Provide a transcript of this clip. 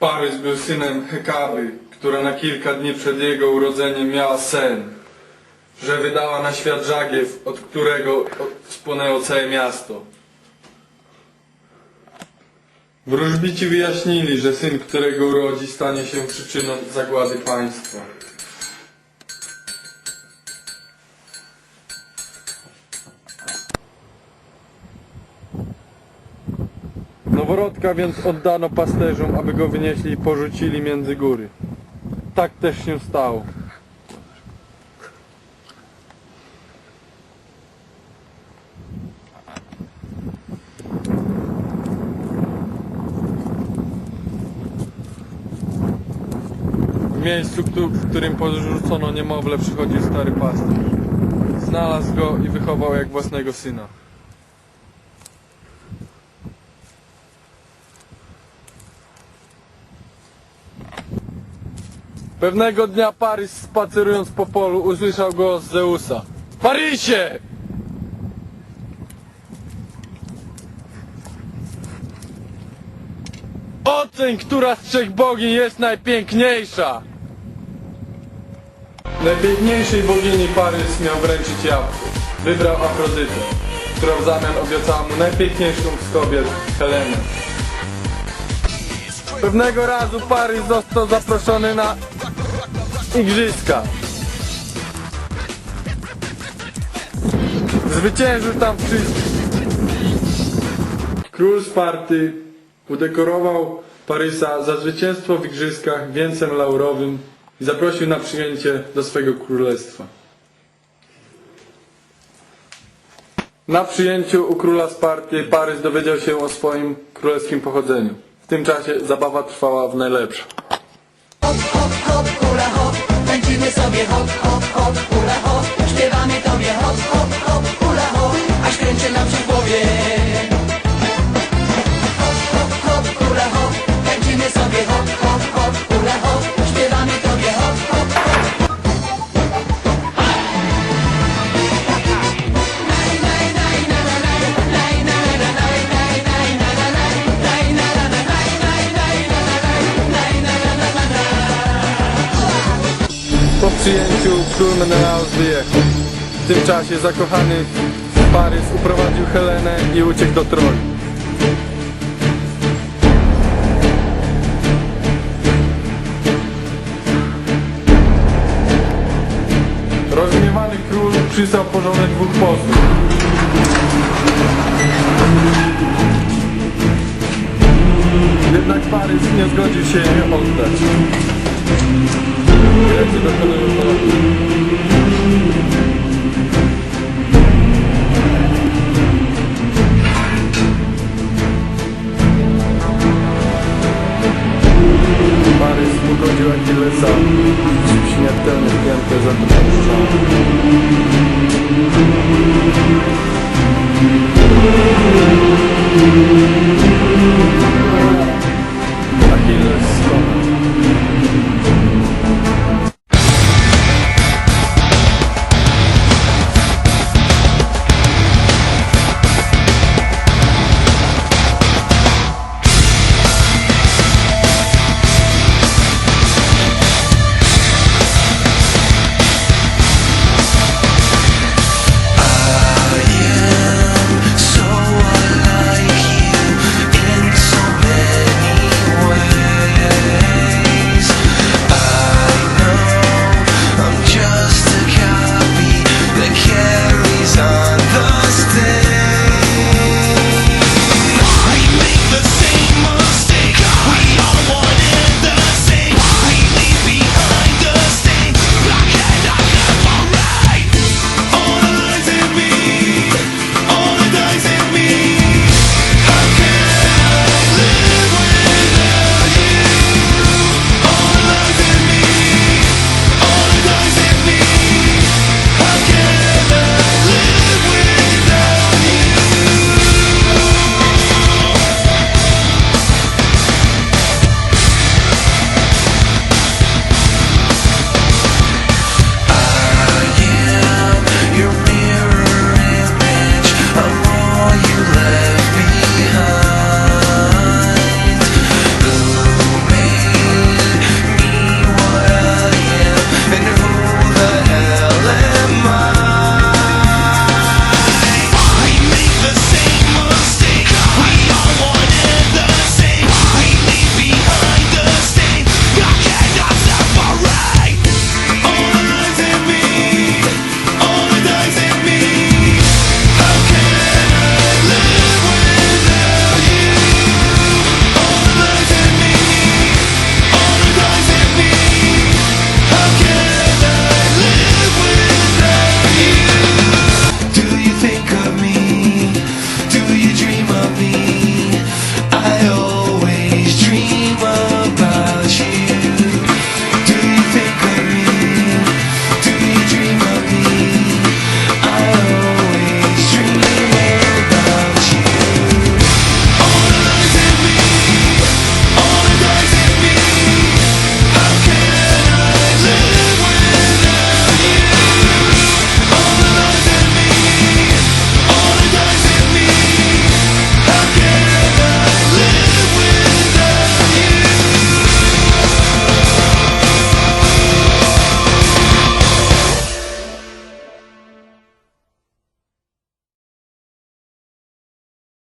Parys był synem Hekaby, która na kilka dni przed jego urodzeniem miała sen, że wydała na świat żagiew, od którego spłonęło całe miasto. Wróżbici wyjaśnili, że syn, którego urodzi, stanie się przyczyną zagłady państwa. Noworodka więc oddano pasterzom, aby go wynieśli i porzucili między góry. Tak też się stało. W miejscu, w którym porzucono niemowlę, przychodził stary pasterz. Znalazł go i wychował jak własnego syna. Pewnego dnia Parys spacerując po polu usłyszał głos Zeusa. Parysie! Oceń, która z trzech bogini jest najpiękniejsza! Najpiękniejszej bogini Parys miał wręczyć jabłko. Wybrał Afrodytę, która w zamian obiecała mu najpiękniejszą z kobiet, Helenę. Pewnego razu Parys został zaproszony na igrzyska. Zwyciężył tam wszystkich. Król Sparty udekorował Parysa za zwycięstwo w igrzyskach wieńcem laurowym i zaprosił na przyjęcie do swego królestwa. Na przyjęciu u króla Sparty Parys dowiedział się o swoim królewskim pochodzeniu. W tym czasie zabawa trwała w najlepsze. Scheiß an mir, hopp, hopp. Po przyjęciu król Menelaos wyjechał. W tym czasie zakochany Parys uprowadził Helenę i uciekł do Troi. Rozgniewany król przysłał porządek dwóch posłów. Jednak Parys nie zgodził się jej oddać. Gerçi bakalım falan.